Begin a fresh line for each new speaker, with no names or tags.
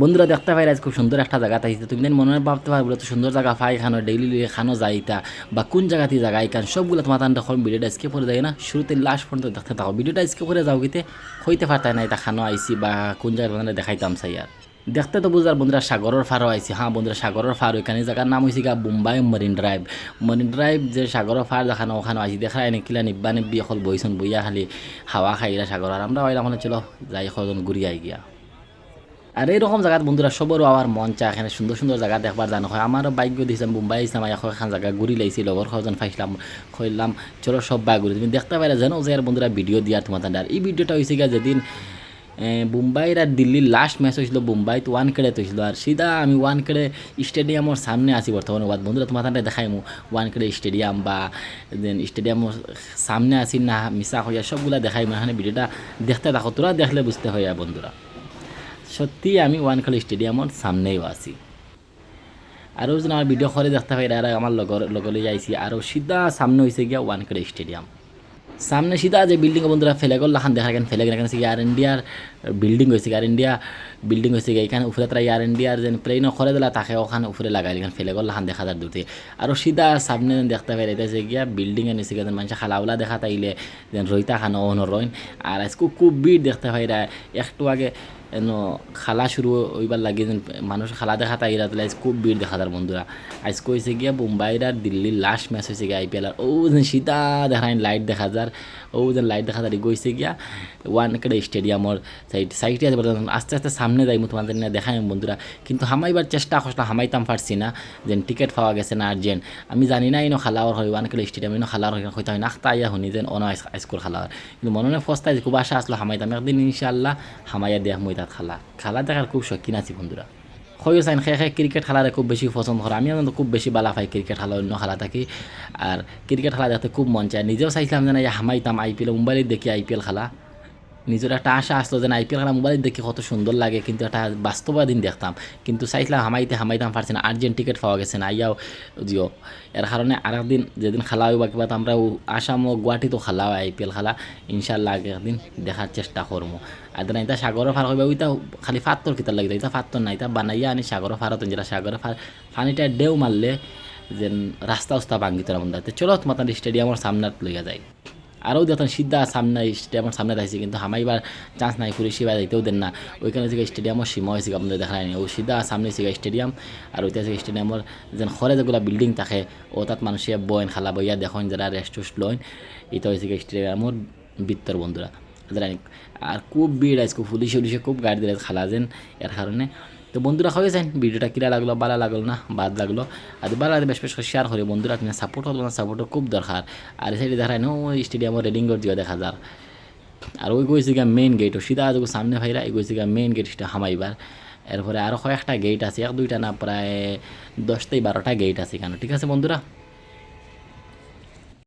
বন্ধুরা দেখতে পাই আজ খুব সুন্দর একটা জায়গা তাইছে তুমি মনে ভাবতে পারব তো সুন্দর জায়গা পাই খানো ডেইলি খানো যাইতা, বা কোন জায়গাতে জায়গা এখান সবগুলো তোমার তান দেখো, ভিডিওটা স্কে করে যায় না। শুরুতে লাস্ট পর্যন্ত দেখতে থাকো। ভিডিওটা স্কে করে যাও গিতে, হইতে পারতাই না এটা খানো আইসি বা কোন জায়গায় তোমাদের দেখাইতাম চাই আর। দেখতে তো বুঝার বন্ধুরা সাগরের ফারও আইসি হ্যাঁ বন্ধুরা, সাগরের ফার ওইখানে জায়গার নাম হয়েছে গা Mumbai marine drive. Marine drive যে সাগরের ফার দেখানো, ওখানে আইসি দেখা এনে কিলা নিব্বা নিব্বি অকল বইছন বইয়া খালি হাওয়া খাইরা সাগর। আর আমরা ওইলা মানে চলো যাই কজন ঘুরি আই গিয়া। আর এইরকম জায়গাত বন্ধুরা সবরও আমার মন চা এখানে সুন্দর সুন্দর জায়গা দেখবার জানো হয়। আমারও বাইক দিয়েছিলাম মুম্বাই ইসলাম এখন এখান জায়গা ঘুরি লাইছি লগর কজন ফাইছিলাম কইলাম চলো সব বাই ঘুরি তুমি দেখতে পারে জানো যে আর বন্ধুরা ভিডিও দিয়ার তোমার আর এই ভিডিওটা হয়েছে গিয়া যেদিন মুম্বাইর আর দিল্লির লাস্ট ম্যাচ হয়েছিল মুম্বাইত ওয়ান কেড়ে হয়েছিল আর সিধা আমি ওয়ান কেড়ে স্টেডিয়ামের সামনে আছি বর্তমানে বাদ বন্ধুরা তোমার তান্ডে দেখাই মু ওয়ান কেড়ে স্টেডিয়াম বা স্টেডিয়ামের সামনে আছি না মিশা হইয়া সবগুলা দেখাই মানে ভিডিওটা দেখতে থাকো, তোরা দেখলে বুঝতে হইয়া বন্ধুরা। সত্যি আমি ওয়ানখালি স্টেডিয়ামের সামনেই আছি। আরও যেন আমার ভিডিও করে দেখতে পাই আর আমার লগলে যাইছি। আরও সিধা সামনে হয়েছে গিয়া ওয়ানখালি স্টেডিয়াম। সামনে সিধা যে বিল্ডিং বন্ধুরা ফেলে গেল, লাখান দেখা গেন ফেলে গেলে এখানে ইয়ার ইন্ডিয়ার বিল্ডিং হয়েছে ইয়ার ইন্ডিয়া বিল্ডিং হয়েছে গিয়ে। এখানে উপরে তারা ইয়ার ইন্ডিয়ার যেন প্লেনও করে দিলা, তাকে ওখানে উপরে লাগাই এখানে ফেলে গেল লাখান দেখা যার দূরতে আরও সিধা সামনে যেন দেখতে পাই এটাছে গিয়া বিল্ডিং এর নিচে যেন মানুষ খালাউলা দেখা তাইলে যেন রইতা খানো অন আর আজকে খুব ভিড় দেখতে পাই একটু আগে এন খালা শুরু হইবার লাগে যেন মানুষ খালা দেখা তাই রাতলে আজ খুব ভিড় দেখা যার বন্ধুরা। আজ কইছে গিয়া মুম্বাইর আর দিল্লির লাস্ট ম্যাচ হয়েছে গিয়া আইপিএল আর ও যেন সীতা দেখা লাইট দেখা যার ও যেন লাইট দেখা যার গইছে গিয়া ওয়ান কেটে স্টেডিয়ামর সাইড সাইডে আছে আস্তে আস্তে সামনে যাই তোমাদের না দেখাই বন্ধুরা। কিন্তু হামাইবার চেষ্টা করছিলাম হামাইতাম পারছি না। যেন টিকিট পাওয়া গেছে না আর্জেন্ট আমি জানি না ইনো খালাওয়ার হয় ওয়ান কেটে স্টেডিয়াম ইনো খালাওয়ার হয়, হয়তো হয় নাখতা আইয়া শুনি যেন অন হাইস্কুল খালাওয়ার কিন্তু মনে হয় ফস্তায় খুব আশা আসলো, হামাইতাম। একদিন ইনশাল্লাহ হামাইয়া দেখ মই তাত খালা। খেলা দেখার খুব শৌখিন আছি বন্ধুরা। হয়ে চাইন খেয়ে খেয়ে ক্রিকেট খেলারে খুব বেশি পছন্দ করে আমি আমাদের খুব বেশি বালা পাই ক্রিকেট খেলা, অন্য খেলা থাকি। আর ক্রিকেট খেলা দেখতে খুব মন চায়। নিজেও চাইছিলাম যে না হামাইতাম আইপিএল মোবাইলে দেখি আইপিএল খেলা। নিজের একটা আশা আসলো যে না আইপিএল খেলা মোবাইল দেখি কত সুন্দর লাগে, কিন্তু একটা বাস্তবাদিন দেখতাম। কিন্তু চাইছিলাম হামাইতে, হামাইতাম পারছি না, আর্জেন্ট টিকিট পাওয়া গেছে না। আইয়াও জিও এর কারণে আরেকদিন যেদিন খেলা হইব কিবা আমরা আসাম ও গুয়াহাটিতেও খেলা হয় আইপিএল খেলা ইনশাল্লাহ একদিন দেখার চেষ্টা করব। আর দেন এটা সাগরের ফার হইবে, ওইটা খালি ফাত্তর কিতার লাগে এটা ফাত্তর না এটা বানাইয়া আনি সাগরের ফারত যেটা সাগরের ফার পানিটা ডেউ মারলে যেন রাস্তা উস্তা ভাঙ্গি তোরা মধ্যে চলো, তোমার স্টেডিয়ামের সামনে লইয়া যায় আরও দেখেন সিদ্ধা সামনে স্টেডিয়ামের সামনে থাকছে কিন্তু হামাইবার চান্স নাই পুরো সিবা যাইতেও দেন না। ওইখানে থেকে স্টেডিয়ামের সীমা হয়েছে, আপনাদের দেখা নাই। ও সিদ্ধা সামনে ছিল স্টেডিয়াম, আর ওইটা থেকে স্টেডিয়ামের যেন খরে যেগুলো বিল্ডিং থাকে, ও তাত মানুষে বইন খালা বইয়া দেখেন যারা রেস্ট লইন, এটা হয়েছে স্টেডিয়ামের বৃত্তর বন্ধুরা। আর খুব ভিড় আজকে পুলিশ উলিশে খুব গাড়ি দিলে খালা যেন, এর কারণে তো বন্ধুরা হয়ে যায় ভিডিওটা কিরা লাগল ভালো লাগল না, বাদ লাগল। আর ভালো লাগলে বেশ বেশ করে শেয়ার করে। বন্ধুরা, তুমি সাপোর্ট হলো না সাপোর্টও খুব দরকার। আর এই সাইডে দেখায়, ওই স্টেডিয়ামের দেখা যার আর ওই গইছে গিয়া মেইন গেট ও সিধা যখন সামনে ভাইরা, এই গইছে গিয়া মেইন গেট সেটা হামাইবার। এরপরে আরও কয়েকটা গেট আছে, এক দুইটা না, প্রায় দশটাই বারোটা গেট আছে কেন ঠিক আছে বন্ধুরা?